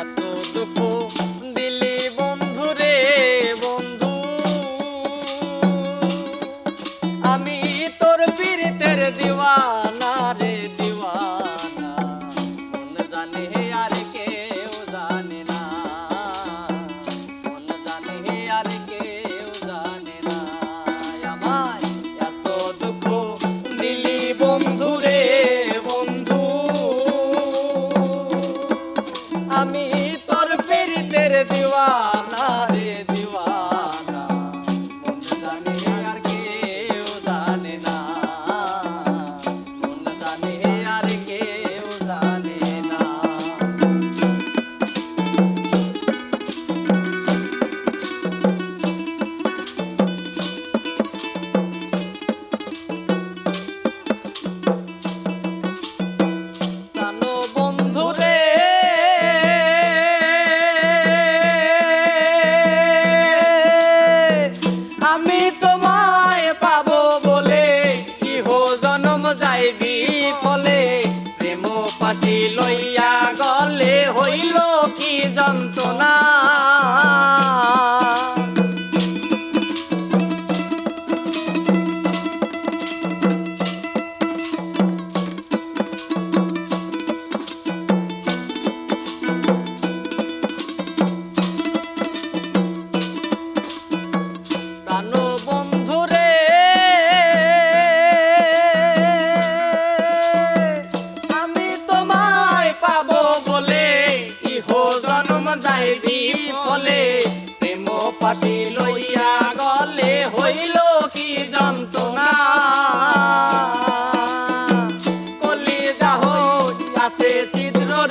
a todo vapor. না কি যন্ত্রণা।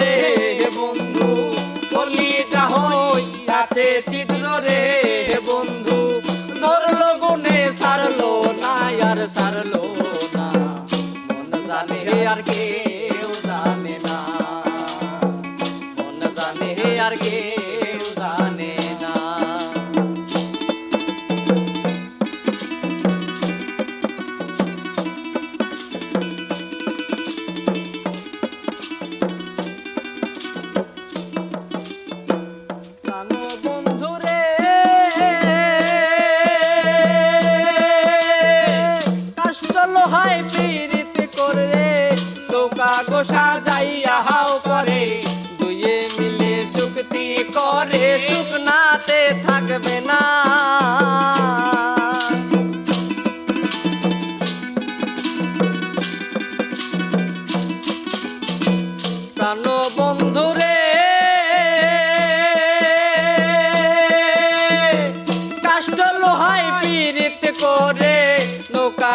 রে বন্ধু কলিটা হই তাতে ছিদ্র রে বন্ধু। ধরলো গুনে সারলো না, আর সারলো না। মন জানে আর কেউ জানে না। মন জানে আর কেউ জানে নৌকা গোসা যাইয়া হাও করে দুয়ে মিলে চুক্তি করে শুকনাতে থাকবে না। বন্ধুরে করে নৌকা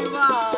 是吧